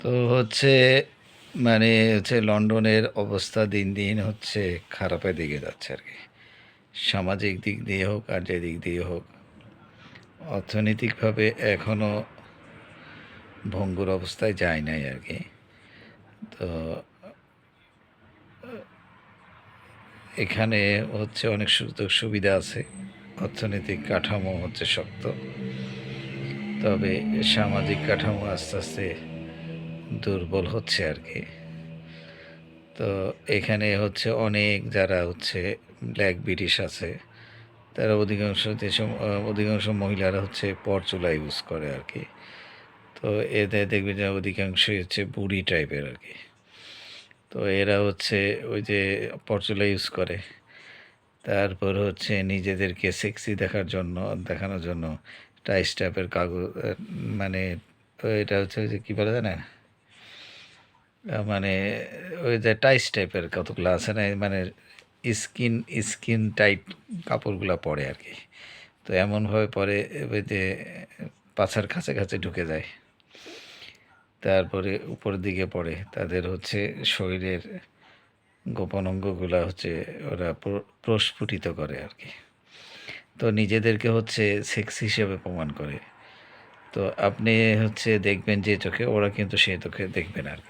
তো হচ্ছে মানে হচ্ছে লন্ডনের অবস্থা দিন দিন হচ্ছে খারাপের দিকে যাচ্ছে আর কি। সামাজিক দিক দিয়ে হোক আর যে দিক দিয়ে হোক, অর্থনৈতিকভাবে এখনও ভঙ্গুর অবস্থায় যায় নাই আর কি। তো, এখানে হচ্ছে অনেক সুযোগ সুবিধা আছে, অর্থনৈতিক কাঠামো হচ্ছে শক্ত। তবে সামাজিক কাঠামো আস্তে আস্তে দুর্বল হচ্ছে আর কি। তো এখানে হচ্ছে অনেক যারা হচ্ছে ব্ল্যাক ব্রিটিশ আছে তারা অধিকাংশ যেসব অধিকাংশ মহিলারা হচ্ছে পরচুলা ইউজ করে আর কি। তো এদের দেখবে যে অধিকাংশই হচ্ছে বুড়ি টাইপের আর কি। তো এরা হচ্ছে ওই যে পরচুলা ইউজ করে। তারপর হচ্ছে নিজেদেরকে সেক্সি দেখার জন্য দেখানোর জন্য টাইস টাইপের কাগজ মানে এটা হচ্ছে ওই যে কী বলে জানে আহ, মানে ওই যে টাইস টাইপের কতগুলো আছে না মানে স্কিন স্কিন টাইট কাপড়গুলো পরে আর কি। তো এমনভাবে পরে ওই যে পাছার কাছে কাছে ঢুকে যায়। তারপরে উপরের দিকে পড়ে। তাদের হচ্ছে শরীরের গোপন অঙ্গগুলো হচ্ছে ওরা প্রস্ফুটিত করে আর কি। তো নিজেদেরকে হচ্ছে সেক্স হিসেবে প্রমাণ করে। তো আপনি হচ্ছে দেখবেন যে চোখে, ওরা কিন্তু সেই চোখে দেখবেন আর কি।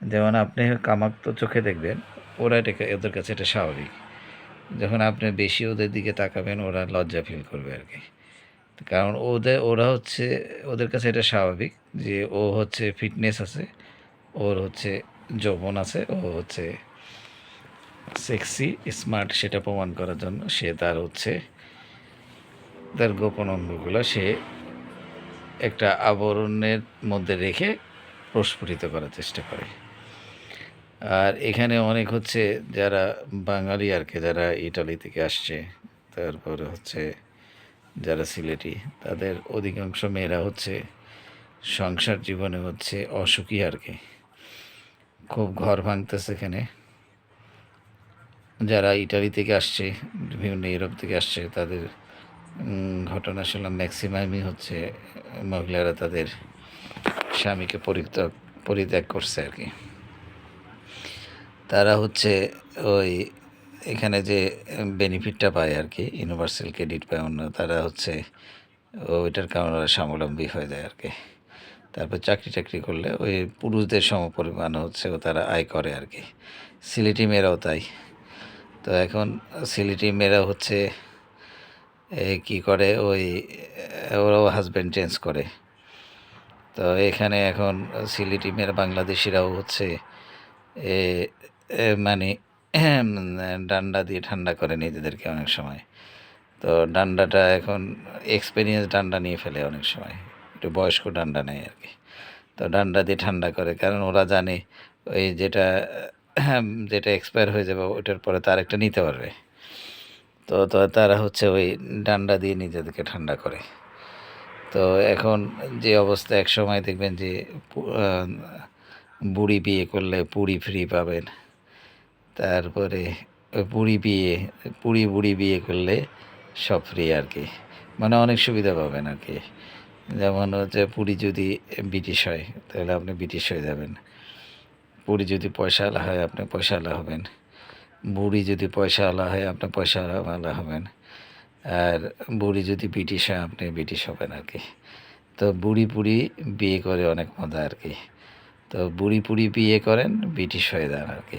যেমন আপনি কামাক্ত চোখে দেখবেন, ওরা এটাকে ওদের কাছে এটা স্বাভাবিক। যখন আপনি বেশি ওদের দিকে তাকাবেন, ওরা লজ্জা ফিল করবে আর কি। কারণ ওদের ওরা হচ্ছে, ওদের কাছে এটা স্বাভাবিক যে ও হচ্ছে ফিটনেস আছে, ওর হচ্ছে যৌবন আছে, ও হচ্ছে সেক্সি স্মার্ট সেটা প্রমাণ করার জন্য সে তার হচ্ছে, তার গোপন অঙ্গগুলো সে একটা আবরণের মধ্যে রেখে প্রস্ফুটিত করার চেষ্টা করে। আর এখানে অনেক হচ্ছে যারা বাঙালি আর কি, যারা ইটালি থেকে আসছে, তারপরে হচ্ছে যারা সিলেটি, তাদের অধিকাংশ মেয়েরা হচ্ছে সংসার জীবনে হচ্ছে অসুখী আর কি। খুব ঘর ভাঙতেছে এখানে। যারা ইটালি থেকে আসছে, বিভিন্ন ইউরোপ থেকে আসছে, তাদের ঘটনা শুনলাম ম্যাক্সিমামই হচ্ছে মহিলারা তাদের স্বামীকে পরিত্যাগ পরিত্যাগ করছে আর কি। তারা হচ্ছে ওই এখানে যে বেনিফিটটা পায় আর কি ইউনিভার্সাল ক্রেডিট পায় অন্য, তারা হচ্ছে ওইটার কারণে ওরা স্বাবলম্বী হয়ে যায় আর কি তারপর চাকরি টাকরি করলে ওই পুরুষদের সমপরিমাণ হচ্ছে ও তারা আয় করে আর কি সিলেটি মেয়েরাও তাই। তো এখন সিলেটি মেয়েরা হচ্ছে কি করে ওই, ওরাও হাজব্যান্ড চেঞ্জ করে। তো এখানে এখন সিলেটি মেয়েরা বাংলাদেশিরাও হচ্ছে মানে ডান্ডা দিয়ে ঠান্ডা করে নিজেদেরকে অনেক সময়। তো ডান্ডাটা এখন এক্সপিরিয়েন্স ডান্ডা নিয়ে ফেলে অনেক সময়। একটু বয়স্ক ডান্ডা নেয় আর কি। তো ডান্ডা দিয়ে ঠান্ডা করে, কারণ ওরা জানে ওই যেটা যেটা এক্সপায়ার হয়ে যাবে ওটার পরে তার একটা নিতে পারবে। তো তো তারা হচ্ছে ওই ডান্ডা দিয়ে নিজেদেরকে ঠান্ডা করে। তো এখন যে অবস্থা এক সময় দেখবেন যে বুড়ি বিয়ে করলে পুরি ফ্রি পাবেন। তারপরে পুরি বিয়ে পুরি বুড়ি বিয়ে করলে সব ফ্রি আর কি। মানে অনেক সুবিধা পাবেন আর কি। যেমন হচ্ছে পুরী যদি ব্রিটিশ হয়, তাহলে আপনি ব্রিটিশ হয়ে যাবেন। পুরী যদি পয়সা আলা হয়, আপনি পয়সা আলা হবেন। বুড়ি যদি পয়সা আলা হয়, আপনি পয়সা আলা হবেন। আর বুড়ি যদি ব্রিটিশ হয়, আপনি ব্রিটিশ হবেন আর কি। তো বুড়ি পুড়ি বিয়ে করে অনেক মজা আর কি। তো বুড়ি পুড়ি বিয়ে করেন ব্রিটিশ হয়ে যান আর কি।